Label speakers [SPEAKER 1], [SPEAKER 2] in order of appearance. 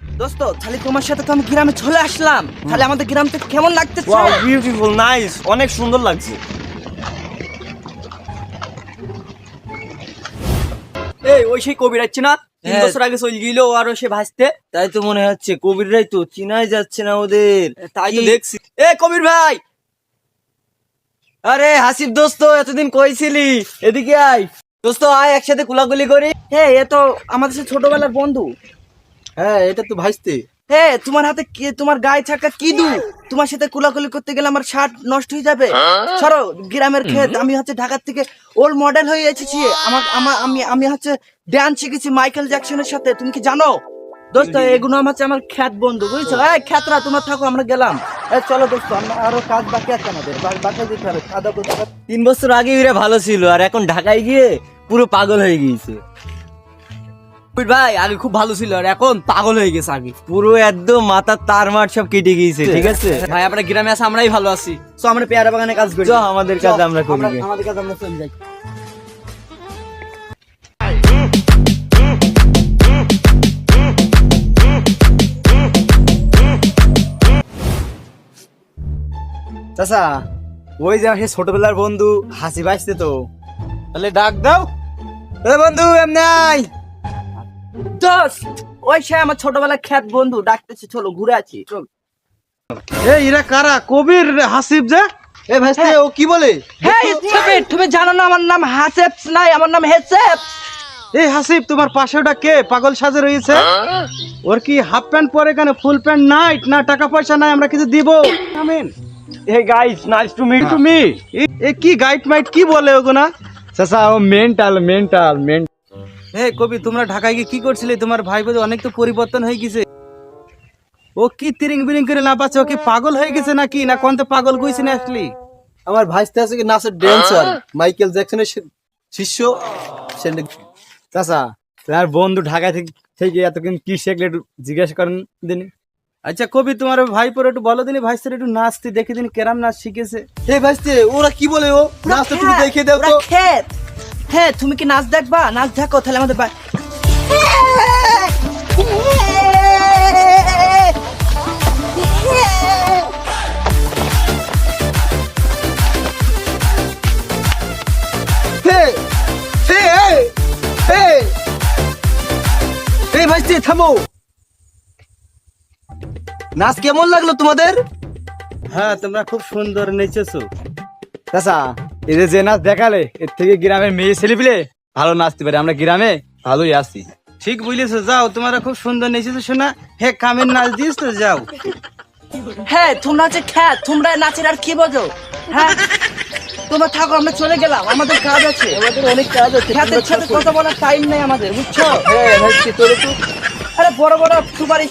[SPEAKER 1] দোস্ত তাহলে তোমার সাথে তো আমি গ্রামে চলে আসলাম। তাহলে আমাদের গ্রাম থেকে কেমন লাগতেছে?
[SPEAKER 2] ওয়াও বিউটিফুল নাইস অনেক সুন্দর লাগছে।
[SPEAKER 3] এই ওই সেই কবির আছে না? তিন
[SPEAKER 2] হ্যাঁ।
[SPEAKER 3] বছর আগে চলে গেল আরও সে ভাসতে।
[SPEAKER 2] তাই তো মনে হচ্ছে কবিররাই তো চিনাই যাচ্ছে না ওদের।
[SPEAKER 3] তাই তো দেখছি। এ কবির ভাই!
[SPEAKER 2] আরে হাসিব দোস্ত এতদিন কইছিলি। এদিকে আয়। দোস্ত আয় একসাথে কুলাকুলি করি।
[SPEAKER 1] হ্যাঁ এ তো আমাদের ছোটবেলার বন্ধু।
[SPEAKER 4] হ্যাঁ এটা তো ভাইস্তে।
[SPEAKER 1] হ্যাঁ তোমার হাতে কি তোমার গায়ে থাকা কি দু? তোমার সাথে কুলাকুলি করতে গেলে আমার শার্ট নষ্ট হয়ে যাবে। সরো গ্রামের ক্ষেত আমি হচ্ছে ঢাকার থেকে ওল্ড মডেল হয়ে এসেছি। আমার আমার আমি আমি হচ্ছে ডান্স শিখেছি মাইকেল জ্যাকসনের সাথে তুমি কি জানো? দোস্ত এগুলো আমার হচ্ছে আমার খ্যাত বন্ধু বুঝছ? এই খ্যাতরা তোমার থাকো আমরা গেলাম। এই চলো দোস্ত আমরা আরও কাজ বাকি আছে আমাদের বাকি দিতে হবে খাওয়া দাওয়া করতে
[SPEAKER 2] তিন বছর আগে এরা ভালো ছিল আর এখন ঢাকায় গিয়ে পুরো পাগল হয়ে গিয়েছে।
[SPEAKER 3] ভাই আগে খুব ভালো ছিল আর এখন পাগল হয়ে গেছে আগে।
[SPEAKER 2] পুরো একদম মাথার তার মার সব কেটে গিয়েছে ঠিক আছে।
[SPEAKER 3] ভাই আমরা গ্রামে আছে আমরাই ভালো আছি। তো আমরা পেয়ারা বাগানে কাজ করি।
[SPEAKER 2] আমাদের কাজ আমরা করি।
[SPEAKER 3] আমাদের কাজ আমরা চলে যাই। চাচা ওই যে সে ছোটবেলার বন্ধু হাসি পাইছে তো।
[SPEAKER 4] তাহলে ডাক দাও।
[SPEAKER 3] বন্ধু এমনি
[SPEAKER 1] দোস্ত ওই সে আমার ছোটবেলার খ্যাত বন্ধু ডাকতেছে চলো ঘুরে আছি চল।
[SPEAKER 4] এই এরা কারা? কবির হাসিব যে? এ ভাইস্তে ও কি বলে?
[SPEAKER 1] হ্যাঁ তুমি জানো না আমার নাম হাসেপ নাই আমার নাম হেসেপ
[SPEAKER 4] এই হাসিব তোমার পাশে ওটা কে? পাগল সাজে রয়েছে। ওর কি হাফ প্যান্ট পরে কেন ফুল প্যান্ট নাইট না টাকা পয়সা নাই আমরা কিছু দিব? Amen.
[SPEAKER 2] Hey guys nice to meet to
[SPEAKER 4] তুমি এ কি গাইড মাইট কি বলে ওগো না
[SPEAKER 3] চাচা ও মেন্টাল মেন্টাল মেন্টাল
[SPEAKER 4] হে কবি তোমরা ঢাকায় গিয়ে কি করছিলে? তোমার ভাই বোধ অনেক তো পরিবর্তন হয়ে গেছে। ও কি তিরিং বিরিং করে না পাচ্ছে ও কি পাগল হয়ে গেছে নাকি? না কোনতে পাগল কইছে না আসলি
[SPEAKER 5] আমার ভাইস্তে আছে কি নাচের ড্যান্সার মাইকেল জ্যাকসনের শিষ্য? সে
[SPEAKER 3] চাচা তোমার বন্ধু ঢাকা থেকে থেকে এতক্ষণ কি শিখলে একটু জিজ্ঞাসা করেন দিন।
[SPEAKER 4] আচ্ছা কবি তোমার ভাই পরে একটু বলো দিনি ভাই একটু নাচতে দেখে দিন কেরাম নাচ শিখেছে।
[SPEAKER 5] হে ভাইস্তে ওরা কি বলে ও? নাচটা তুমি দেখে দাও তো।
[SPEAKER 1] হ্যাঁ তুমি কি নাচ দেখবা? নাচ দেখো তাহলে আমাদের বা-
[SPEAKER 5] হে হে হে হে। হে ভাইস্তে থামো। নাচ কেমন লাগল তোমাদের?
[SPEAKER 4] হ্যাঁ তোমরা খুব সুন্দর নেচেছো।
[SPEAKER 3] চাচা এদের যে নাচ দেখালে এর থেকে গ্রামের মেয়ে ছেলে পেলে ভালো নাচতে পারে। আমরা গ্রামে ভালোই আছি।
[SPEAKER 4] ঠিক বুঝলেছো যাও তোমরা খুব সুন্দর নেচেছো শোনা হে কামের নাচ দিস তো যাও।
[SPEAKER 1] হ্যাঁ তোমরা হচ্ছে খ্যাত তোমরা নাচের আর কি বোঝো? হ্যাঁ? তোমরা থাকো আমরা চলে গেলাম। আমাদের কাজ আছে।
[SPEAKER 5] আমাদের অনেক কাজ আছে।
[SPEAKER 1] খ্যাতের সাথে কথা বলার টাইম নেই আমাদের বুঝছ?
[SPEAKER 5] হ্যাঁ তোর একটু
[SPEAKER 1] আরে বড় বড় সুপারিশ